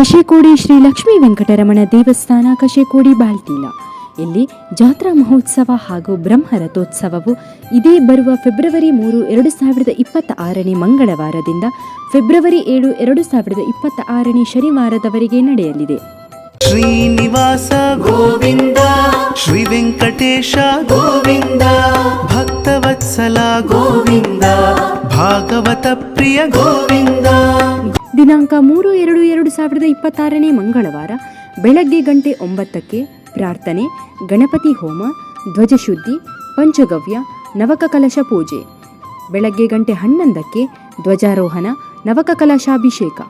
ಕಶೇಕೋಡಿ ಶ್ರೀ ಲಕ್ಷ್ಮೀ ವೆಂಕಟರಮಣ ದೇವಸ್ಥಾನ ಕಶೇಕೋಡಿ ಬಾಳ್ತೀಲ ಇಲ್ಲಿ ಜಾತ್ರಾ ಮಹೋತ್ಸವ ಹಾಗೂ ಬ್ರಹ್ಮ ರಥೋತ್ಸವವು ಇದೇ ಬರುವ ಫೆಬ್ರವರಿ ಮೂರು, ಎರಡು ಸಾವಿರದ ಇಪ್ಪತ್ತ ಆರನೇ ಮಂಗಳವಾರದಿಂದ ಫೆಬ್ರವರಿ ಏಳು, ಎರಡು ಸಾವಿರದ ಇಪ್ಪತ್ತ ಆರನೇ ಶನಿವಾರದವರೆಗೆ ನಡೆಯಲಿದೆ. ಶ್ರೀನಿವಾಸ ಗೋವಿಂದ, ಶ್ರೀ ವೆಂಕಟೇಶ ಗೋವಿಂದ, ಭಕ್ತವತ್ಸಲ ಗೋವಿಂದ, ಭಾಗವತ ಪ್ರಿಯ ಗೋವಿಂದ. ದಿನಾಂಕ ಮೂರು ಎರಡು ಎರಡು ಸಾವಿರದ ಇಪ್ಪತ್ತಾರನೇ ಮಂಗಳವಾರ, ಬೆಳಗ್ಗೆ ಗಂಟೆ ಒಂಬತ್ತಕ್ಕೆ ಪ್ರಾರ್ಥನೆ, ಗಣಪತಿ ಹೋಮ, ಧ್ವಜಶುದ್ಧಿ, ಪಂಚಗವ್ಯ ನವಕ ಕಲಶ ಪೂಜೆ. ಬೆಳಗ್ಗೆ ಗಂಟೆ ಹನ್ನೊಂದಕ್ಕೆ ಧ್ವಜಾರೋಹಣ ನವಕ ಕಲಶಾಭಿಷೇಕ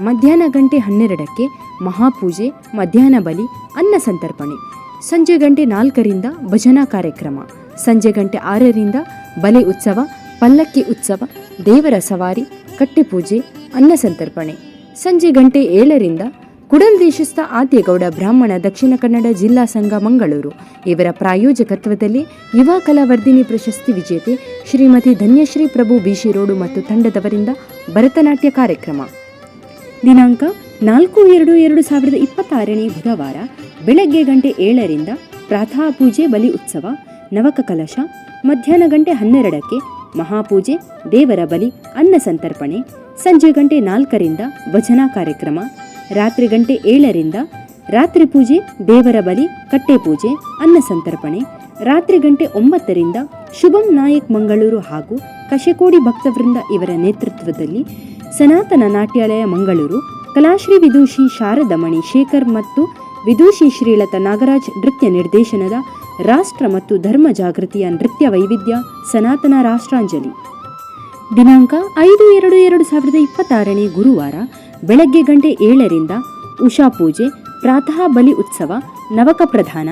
ಮಧ್ಯಾಹ್ನ ಗಂಟೆ ಹನ್ನೆರಡಕ್ಕೆ ಮಹಾಪೂಜೆ, ಮಧ್ಯಾಹ್ನ ಬಲಿ, ಅನ್ನ ಸಂತರ್ಪಣೆ. ಸಂಜೆ ಗಂಟೆ ನಾಲ್ಕರಿಂದ ಭಜನಾ ಕಾರ್ಯಕ್ರಮ. ಸಂಜೆ ಗಂಟೆ ಆರರಿಂದ ಬಲೆ ಉತ್ಸವ, ಪಲ್ಲಕ್ಕಿ ಉತ್ಸವ, ದೇವರ ಸವಾರಿ ಕಟ್ಟೆಪೂಜೆ ಅನ್ನ ಸಂತರ್ಪಣೆ. ಸಂಜೆ ಗಂಟೆ ಏಳರಿಂದ ಕುಡಲ್ ದೇಶಸ್ಥ ಆದ್ಯಗೌಡ ಬ್ರಾಹ್ಮಣ ದಕ್ಷಿಣ ಕನ್ನಡ ಜಿಲ್ಲಾ ಸಂಘ ಮಂಗಳೂರು. ಇವರ ಪ್ರಾಯೋಜಕತ್ವದಲ್ಲಿ ಯುವ ಕಲಾವರ್ಧಿನಿ ಪ್ರಶಸ್ತಿ ವಿಜೇತೆ ಶ್ರೀಮತಿ ಧನ್ಯಶ್ರೀ ಪ್ರಭು ಬಿಶಿರೋಡು ಮತ್ತು ತಂಡದವರಿಂದ ಭರತನಾಟ್ಯ ಕಾರ್ಯಕ್ರಮ. ದಿನಾಂಕ ನಾಲ್ಕು ಎರಡು ಎರಡು ಸಾವಿರದ ಇಪ್ಪತ್ತಾರನೇ ಬುಧವಾರ ಬೆಳಗ್ಗೆ ಗಂಟೆ ಏಳರಿಂದ ಪ್ರಾಥಾ ಪೂಜೆ ಬಲಿ ಉತ್ಸವ ನವಕ ಕಲಶ ಮಧ್ಯಾಹ್ನ ಗಂಟೆ ಹನ್ನೆರಡಕ್ಕೆ ಮಹಾಪೂಜೆ, ದೇವರ ಬಲಿ, ಅನ್ನ ಸಂತರ್ಪಣೆ, ಸಂಜೆ ಗಂಟೆ ನಾಲ್ಕರಿಂದ ಭಜನಾ ಕಾರ್ಯಕ್ರಮ, ರಾತ್ರಿ ಗಂಟೆ ಏಳರಿಂದ ರಾತ್ರಿ ಪೂಜೆ, ದೇವರ ಬಲಿ, ಕಟ್ಟೆ ಪೂಜೆ, ಅನ್ನ ಸಂತರ್ಪಣೆ, ರಾತ್ರಿ ಗಂಟೆ ಒಂಬತ್ತರಿಂದ ಶುಭಂ ನಾಯಕ್ ಮಂಗಳೂರು ಹಾಗೂ ಕಶೆಕೋಡಿ ಭಕ್ತವೃಂದ ಇವರ ನೇತೃತ್ವದಲ್ಲಿ ಸನಾತನ ನಾಟ್ಯಾಲಯ ಮಂಗಳೂರು, ಕಲಾಶ್ರೀ ವಿದೂಷಿ ಶಾರದಮಣಿ ಶೇಖರ್ ಮತ್ತು ವಿದೂಷಿ ಶ್ರೀಲತಾ ನಾಗರಾಜ್ ನೃತ್ಯ ನಿರ್ದೇಶನದ ರಾಷ್ಟ್ರ ಮತ್ತು ಧರ್ಮ ಜಾಗೃತಿಯ ನೃತ್ಯ ವೈವಿಧ್ಯ ಸನಾತನ ರಾಷ್ಟ್ರಾಂಜಲಿ. ದಿನಾಂಕ ಐದು ಎರಡು ಎರಡು ಸಾವಿರದ ಇಪ್ಪತ್ತಾರನೇ ಗುರುವಾರ ಬೆಳಗ್ಗೆ ಗಂಟೆ ಏಳರಿಂದ ಉಷಾ ಪೂಜೆ, ಪ್ರಾತಃ ಬಲಿ ಉತ್ಸವ, ನವಕ ಪ್ರಧಾನ,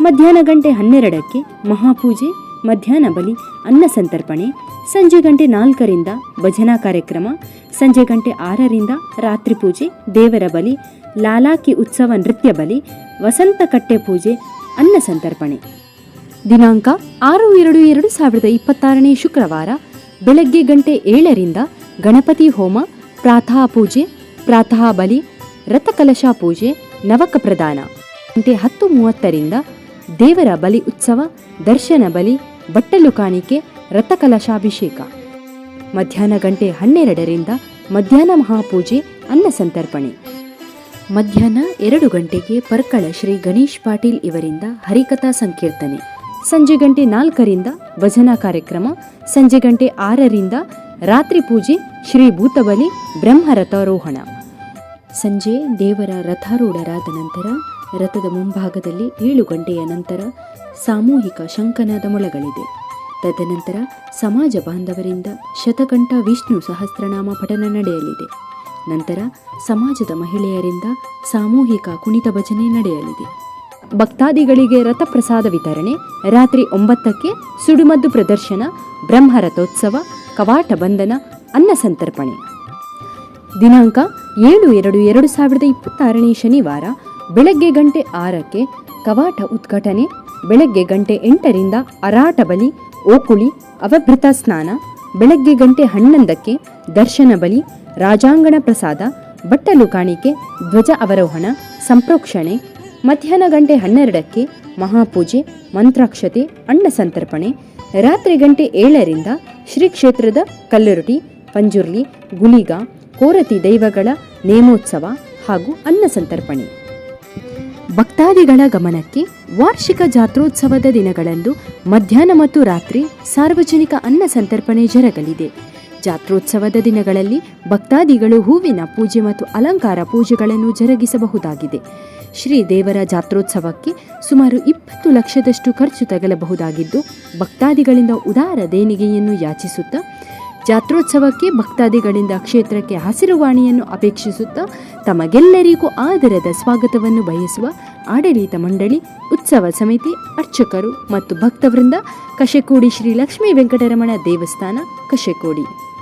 ಮಧ್ಯಾಹ್ನ ಗಂಟೆ ಹನ್ನೆರಡಕ್ಕೆ ಮಹಾಪೂಜೆ ಮಧ್ಯಾಹ್ನ ಬಲಿ, ಅನ್ನ ಸಂತರ್ಪಣೆ, ಸಂಜೆ ಗಂಟೆ ನಾಲ್ಕರಿಂದ ಭಜನಾ ಕಾರ್ಯಕ್ರಮ, ಸಂಜೆ ಗಂಟೆ ಆರರಿಂದ ರಾತ್ರಿ ಪೂಜೆ, ದೇವರ ಬಲಿ, ಲಾಲಾಕಿ ಉತ್ಸವ ನೃತ್ಯ ಬಲಿ, ವಸಂತ ಕಟ್ಟೆ ಪೂಜೆ ಅನ್ನ ಸಂತರ್ಪಣೆ. ದಿನಾಂಕ ಆರು ಎರಡು ಎರಡು ಸಾವಿರದ ಇಪ್ಪತ್ತಾರನೇ ಶುಕ್ರವಾರ ಬೆಳಗ್ಗೆ ಗಂಟೆ ಏಳರಿಂದ ಗಣಪತಿ ಹೋಮ ಪ್ರಾತಃ ಪೂಜೆ ಪ್ರಾತಃ ಬಲಿ, ರಥಕಲಶ ಪೂಜೆ, ನವಕ ಪ್ರದಾನ. ಗಂಟೆ ಹತ್ತು ಮೂವತ್ತರಿಂದ ದೇವರ ಬಲಿ ಉತ್ಸವ, ದರ್ಶನ ಬಲಿ, ಬಟ್ಟಲು ಕಾಣಿಕೆ, ರಥಕಲಶಾಭಿಷೇಕ. ಮಧ್ಯಾಹ್ನ ಗಂಟೆ ಹನ್ನೆರಡರಿಂದ ಮಧ್ಯಾಹ್ನ ಮಹಾಪೂಜೆ, ಅನ್ನ ಸಂತರ್ಪಣೆ. ಮಧ್ಯಾಹ್ನ ಎರಡು ಗಂಟೆಗೆ ಪರ್ಕಳ ಶ್ರೀ ಗಣೇಶ್ ಪಾಟೀಲ್ ಇವರಿಂದ ಹರಿಕಥಾ ಸಂಕೀರ್ತನೆ. ಸಂಜೆ ಗಂಟೆ ನಾಲ್ಕರಿಂದ ಭಜನಾ ಕಾರ್ಯಕ್ರಮ, ಸಂಜೆ ಗಂಟೆ ಆರರಿಂದ ರಾತ್ರಿ ಪೂಜೆ ಶ್ರೀ ಭೂತಬಲಿ ಬ್ರಹ್ಮರಥಾರೋಹಣ. ಸಂಜೆ ದೇವರ ರಥಾರೂಢರಾದ ನಂತರ ರಥದ ಮುಂಭಾಗದಲ್ಲಿ ಏಳು ಗಂಟೆಯ ನಂತರ ಸಾಮೂಹಿಕ ಶಂಕನಾದ ಮೊಳಗಳಿದೆ. ತದನಂತರ ಸಮಾಜ ಬಾಂಧವರಿಂದ ಶತಕಂಠ ವಿಷ್ಣು ಸಹಸ್ರನಾಮ ಪಠನ ನಡೆಯಲಿದೆ. ನಂತರ ಸಮಾಜದ ಮಹಿಳೆಯರಿಂದ ಸಾಮೂಹಿಕ ಕುಣಿತ ಭಜನೆ ನಡೆಯಲಿದೆ. ಭಕ್ತಾದಿಗಳಿಗೆ ರಥಪ್ರಸಾದ ವಿತರಣೆ, ರಾತ್ರಿ ಒಂಬತ್ತಕ್ಕೆ ಸುಡುಮದ್ದು ಪ್ರದರ್ಶನ, ಬ್ರಹ್ಮರಥೋತ್ಸವ, ಕವಾಟ ಬಂಧನ, ಅನ್ನ ಸಂತರ್ಪಣೆ. ದಿನಾಂಕ ಏಳು ಎರಡು ಎರಡು ಸಾವಿರದ ಇಪ್ಪತ್ತಾರನೇ ಶನಿವಾರ, ಬೆಳಗ್ಗೆ ಗಂಟೆ ಆರಕ್ಕೆ ಕವಾಟ ಉದ್ಘಾಟನೆ, ಬೆಳಗ್ಗೆ ಗಂಟೆ ಎಂಟರಿಂದ ಅರಾಟ ಬಲಿ, ಓಕುಳಿ, ಅವಭೃತ ಸ್ನಾನ, ಬೆಳಗ್ಗೆ ಗಂಟೆ ಹನ್ನೊಂದಕ್ಕೆ ದರ್ಶನ ಬಲಿ ರಾಜಾಂಗಣ ಪ್ರಸಾದ ಬಟ್ಟಲು ಕಾಣಿಕೆ ಧ್ವಜ ಅವರೋಹಣ ಸಂಪ್ರೋಕ್ಷಣೆ, ಮಧ್ಯಾಹ್ನ ಗಂಟೆ ಹನ್ನೆರಡಕ್ಕೆ ಮಹಾಪೂಜೆ, ಮಂತ್ರಾಕ್ಷತೆ, ಅನ್ನ ಸಂತರ್ಪಣೆ, ರಾತ್ರಿ ಗಂಟೆ ಏಳರಿಂದ ಶ್ರೀ ಕ್ಷೇತ್ರದ ಕಲ್ಲುರುಟಿ, ಪಂಜುರ್ಲಿ, ಗುಲಿಗ, ಕೋರತಿ ದೈವಗಳ ನೇಮೋತ್ಸವ ಹಾಗೂ ಅನ್ನ ಸಂತರ್ಪಣೆ. ಭಕ್ತಾದಿಗಳ ಗಮನಕ್ಕೆ ವಾರ್ಷಿಕ ಜಾತ್ರೋತ್ಸವದ ದಿನಗಳಂದು ಮಧ್ಯಾಹ್ನ ಮತ್ತು ರಾತ್ರಿ ಸಾರ್ವಜನಿಕ ಅನ್ನ ಸಂತರ್ಪಣೆ ಜರಗಲಿದೆ. ಜಾತ್ರೋತ್ಸವದ ದಿನಗಳಲ್ಲಿ ಭಕ್ತಾದಿಗಳು ಹೂವಿನ ಪೂಜೆ ಮತ್ತು ಅಲಂಕಾರ ಪೂಜೆಗಳನ್ನು ಜರುಗಿಸಬಹುದಾಗಿದೆ. ಶ್ರೀ ದೇವರ ಜಾತ್ರೋತ್ಸವಕ್ಕೆ ಸುಮಾರು ಇಪ್ಪತ್ತು ಲಕ್ಷದಷ್ಟು ಖರ್ಚು ತಗಲಬಹುದಾಗಿದ್ದು, ಭಕ್ತಾದಿಗಳಿಂದ ಉದಾರ ದೇಣಿಗೆಯನ್ನು ಯಾಚಿಸುತ್ತಾ, ಜಾತ್ರೋತ್ಸವಕ್ಕೆ ಭಕ್ತಾದಿಗಳಿಂದ ಕ್ಷೇತ್ರಕ್ಕೆ ಹಸಿರುವಾಣಿಯನ್ನು ಅಪೇಕ್ಷಿಸುತ್ತಾ, ತಮಗೆಲ್ಲರಿಗೂ ಆದರದ ಸ್ವಾಗತವನ್ನು ಬಯಸುವ ಆಡಳಿತ ಮಂಡಳಿ, ಉತ್ಸವ ಸಮಿತಿ, ಅರ್ಚಕರು ಮತ್ತು ಭಕ್ತವೃಂದ ಕಶೆಕೋಡಿ ಶ್ರೀ ಲಕ್ಷ್ಮೀ ವೆಂಕಟರಮಣ ದೇವಸ್ಥಾನ, ಕಶೆಕೋಡಿ.